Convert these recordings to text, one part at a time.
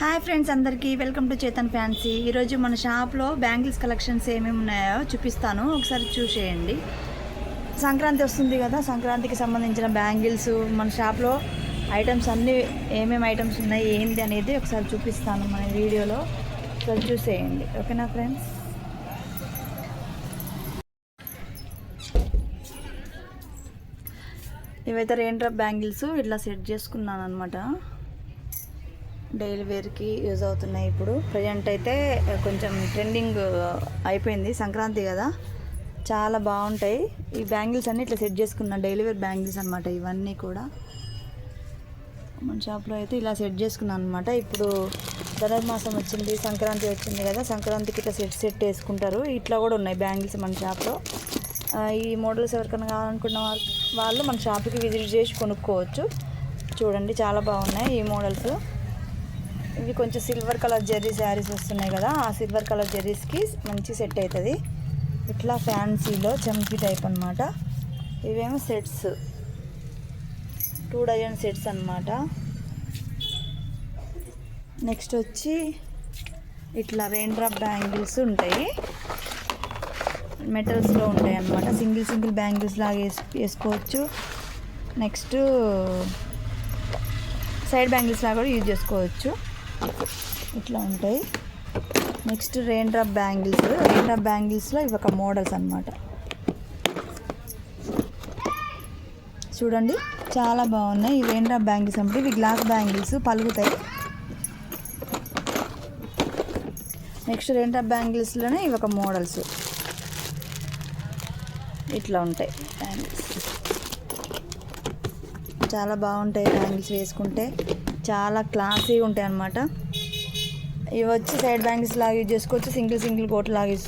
Hi friends అందరికీ welcome to Chetan fancy ఈరోజు మన షాప్లో బ్యాంగిల్స్ కలెక్షన్స్ ఏమేమి ఉన్నాయో చూపిస్తాను. ఒకసారి చూసేయండి. సంక్రాంతి వస్తుంది కదా సంక్రాంతికి సంబంధించిన బ్యాంగిల్స్ మన షాప్లో ఐటమ్స్ అన్నీ ఏమేమి ఐటమ్స్ ఉన్నాయి ఏంటి అనేది ఒకసారి చూపిస్తాను మన వీడియోలో. ఒకసారి చూసేయండి. ఓకేనా ఫ్రెండ్స్ ఇవైతే రేండ్రప్ బ్యాంగిల్స్ ఇట్లా సెట్ చేసుకున్నాను అనమాట డైలీ వేర్కి యూజ్ అవుతున్నాయి ఇప్పుడు. ప్రజెంట్ అయితే కొంచెం ట్రెండింగ్ అయిపోయింది సంక్రాంతి కదా. చాలా బాగుంటాయి. ఈ బ్యాంగిల్స్ అన్నీ ఇట్లా సెట్ చేసుకున్న డైలీ వేర్ బ్యాంగిల్స్ అనమాట ఇవన్నీ కూడా. మన షాప్లో అయితే ఇలా సెట్ చేసుకున్నాను అనమాట ఇప్పుడు ధనుర్మాసం వచ్చింది సంక్రాంతి వచ్చింది కదా సంక్రాంతికి ఇట్లా సెట్ సెట్ వేసుకుంటారు ఇట్లా కూడా ఉన్నాయి బ్యాంగిల్స్ మన షాప్లో. ఈ మోడల్స్ ఎవరికైనా కావాలనుకున్న వాళ్ళు వాళ్ళు మన షాప్కి విజిట్ చేసి కొనుక్కోవచ్చు. చూడండి చాలా బాగున్నాయి ఈ మోడల్స్. ఇవి కొంచెం సిల్వర్ కలర్ జెర్రీ శారీస్ వస్తున్నాయి కదా ఆ సిల్వర్ కలర్ జెర్రీస్కి మంచి సెట్ అవుతుంది ఇట్లా ఫ్యాన్సీలో చమ్కీ టైప్ అనమాట ఇవేమో సెట్స్ టూ డజన్ సెట్స్ అనమాట నెక్స్ట్ వచ్చి ఇట్లా రెయిన్ డ్రాప్ బ్యాంగిల్స్ ఉంటాయి మెటల్స్లో ఉంటాయి అన్నమాట. సింగిల్ సింగిల్ బ్యాంగిల్స్ లాగా వేసుకోవచ్చు. నెక్స్ట్ సైడ్ బ్యాంగిల్స్ లాగా కూడా యూజ్ చేసుకోవచ్చు. ఇట్లా ఉంటాయి. Next rain drop bangles rain drop బ్యాంగిల్స్లో ఇవి ఒక మోడల్స్ అనమాట చూడండి చాలా బాగున్నాయి. ఈ రెయిన్ డ్రాప్ బ్యాంగిల్స్ అంటే ఇవి గ్లాస్ బ్యాంగిల్స్ పలుగుతాయి నెక్స్ట్ రెయిన్ డ్రాప్ బ్యాంగిల్స్లోనే ఇవి ఒక మోడల్స్ ఇట్లా ఉంటాయి బ్యాంగిల్స్ చాలా బాగుంటాయి బ్యాంగిల్స్ వేసుకుంటే. చాలా క్లాసీ ఉంటాయి అన్నమాట. ఇవి వచ్చి సైడ్ బ్యాంగిల్స్ లాగా యూజ్ చేసుకోవచ్చు సింగిల్ సింగిల్ కోట్ లాగా యూజ్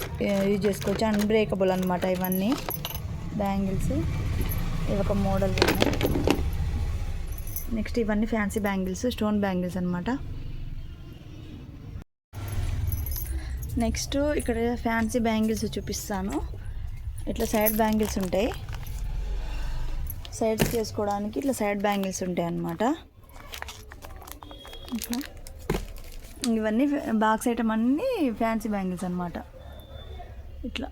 యూజ్ చేసుకోవచ్చు. అన్బ్రేకబుల్ అనమాట ఇవన్నీ. బ్యాంగిల్స్ ఇవి ఒక మోడల్ నెక్స్ట్ ఇవన్నీ ఫ్యాన్సీ బ్యాంగిల్స్ స్టోన్ బ్యాంగిల్స్ అనమాట నెక్స్ట్ ఇక్కడ ఫ్యాన్సీ బ్యాంగిల్స్ చూపిస్తాను. ఇట్లా సైడ్ బ్యాంగిల్స్ ఉంటాయి. సైడ్స్ చేసుకోవడానికి ఇట్లా సైడ్ బ్యాంగిల్స్ ఉంటాయి అన్నమాట. ఇట్లా ఇవన్నీ బాక్స్ ఐటమ్ అన్నీ ఫ్యాన్సీ బ్యాంగిల్స్ అనమాట ఇట్లా.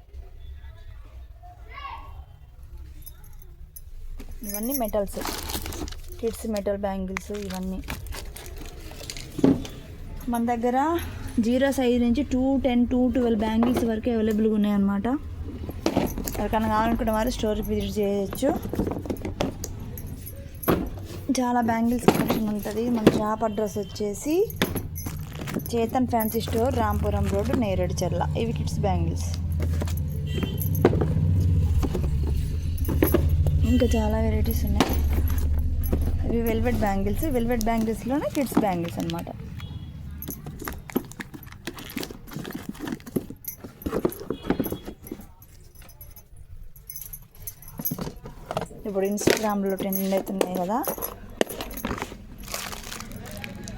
ఇవన్నీ మెటల్స్. కిడ్స్ మెటల్ బ్యాంగిల్స్ ఇవన్నీ. మన దగ్గర జీరో సైజ్ నుంచి two ten two twelve bangles వరకు అవైలబుల్గా ఉన్నాయన్నమాట. ఎవరికైనా కావాలనుకున్న వారు స్టోర్ విజిట్ చేయొచ్చు. చాలా బ్యాంగిల్స్ కలెక్షన్ ఉంటుంది. మన షాప్ అడ్రస్ వచ్చేసి Chetan fancy store Rampuram road Neredcherla. ఇవి కిడ్స్ బ్యాంగిల్స్. ఇంకా చాలా వెరైటీస్ ఉన్నాయి. ఇవి వెల్వెట్ బ్యాంగిల్స్. వెల్వెట్ బ్యాంగిల్స్లోనే కిడ్స్ బ్యాంగిల్స్ అనమాట ఇప్పుడు ఇన్స్టాగ్రామ్లో ట్రెండ్ అవుతున్నాయి కదా.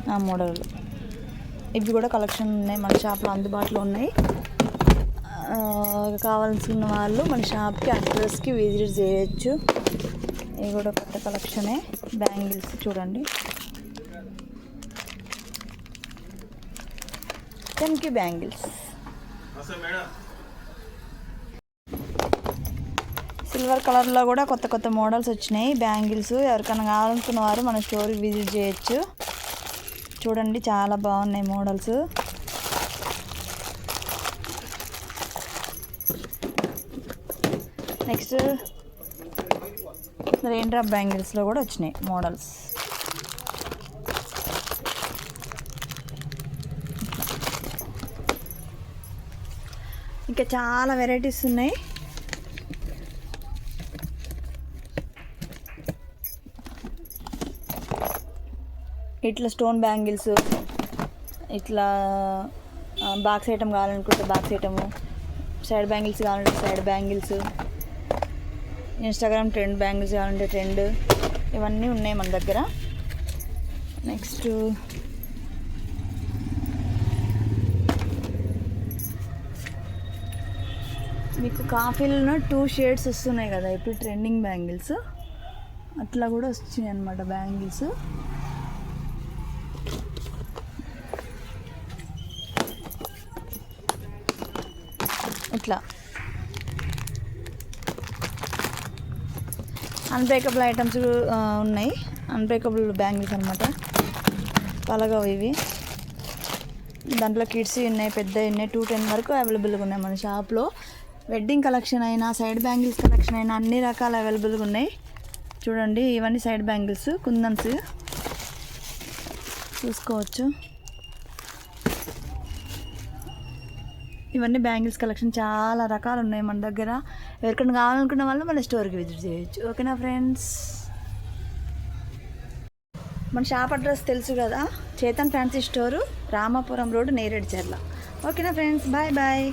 మోడల్ ఇవి కూడా కలెక్షన్ ఉన్నాయి మన షాప్లో అందుబాటులో ఉన్నాయి. కావాల్సిన వాళ్ళు మన షాప్కి అడ్రస్కి విజిట్ చేయొచ్చు. ఇవి కూడా కొత్త కలెక్షనే. బ్యాంగిల్స్ చూడండి. చెంకి బ్యాంగిల్స్. సిల్వర్ కలర్లో కూడా కొత్త కొత్త మోడల్స్ వచ్చినాయి. బ్యాంగిల్స్ ఎవరికైనా కావాలనుకున్న వారు మన స్టోర్కి విజిట్ చేయొచ్చు. చూడండి చాలా బాగున్నాయి మోడల్స్. నెక్స్ట్ రెయిన్ డ్రాప్ బ్యాంగిల్స్లో కూడా వచ్చినాయి మోడల్స్. ఇంకా చాలా వెరైటీస్ ఉన్నాయి. ఇట్లా స్టోన్ బ్యాంగిల్స్ ఇట్లా బాక్స్ ఐటమ్ కావాలనుకుంటే బాక్స్ ఐటము సైడ్ బ్యాంగిల్స్ కావాలంటే side bangles Instagram trend bangles కావాలంటే ట్రెండ్ ఇవన్నీ ఉన్నాయి మన దగ్గర. నెక్స్ట్ మీకు కాఫీలో టూ షేడ్స్ వస్తున్నాయి కదా ఇప్పుడు ట్రెండింగ్ బ్యాంగిల్స్. అట్లా కూడా వచ్చినాయి అనమాట బ్యాంగిల్స్. అన్బ్రేకబుల్ ఐటమ్స్ ఉన్నాయి. అన్బ్రేకబుల్ బ్యాంగిల్స్ అనమాట పలగవు ఇవి. దాంట్లో కిడ్స్ ఉన్నాయి పెద్ద ఉన్నాయి. టూ టెన్ వరకు అవైలబుల్గా ఉన్నాయి మన షాప్లో వెడ్డింగ్ కలెక్షన్ అయినా సైడ్ బ్యాంగిల్స్ కలెక్షన్ అయినా అన్ని రకాల అవైలబుల్గా ఉన్నాయి. చూడండి ఇవన్నీ సైడ్ బ్యాంగిల్స్ కుందన్స్. చూసుకోవచ్చు. ఇవన్నీ బ్యాంగిల్స్ కలెక్షన్ చాలా రకాలు ఉన్నాయి మన దగ్గర. ఎవరికైనా కావాలనుకున్న వాళ్ళు మన స్టోర్కి విజిట్ చేయొచ్చు. ఓకేనా ఫ్రెండ్స్? మన షాప్ అడ్రస్ తెలుసు కదా? Chetan fancy store Ramapuram road Nereducherla ఓకేనా ఫ్రెండ్స్? Bye bye.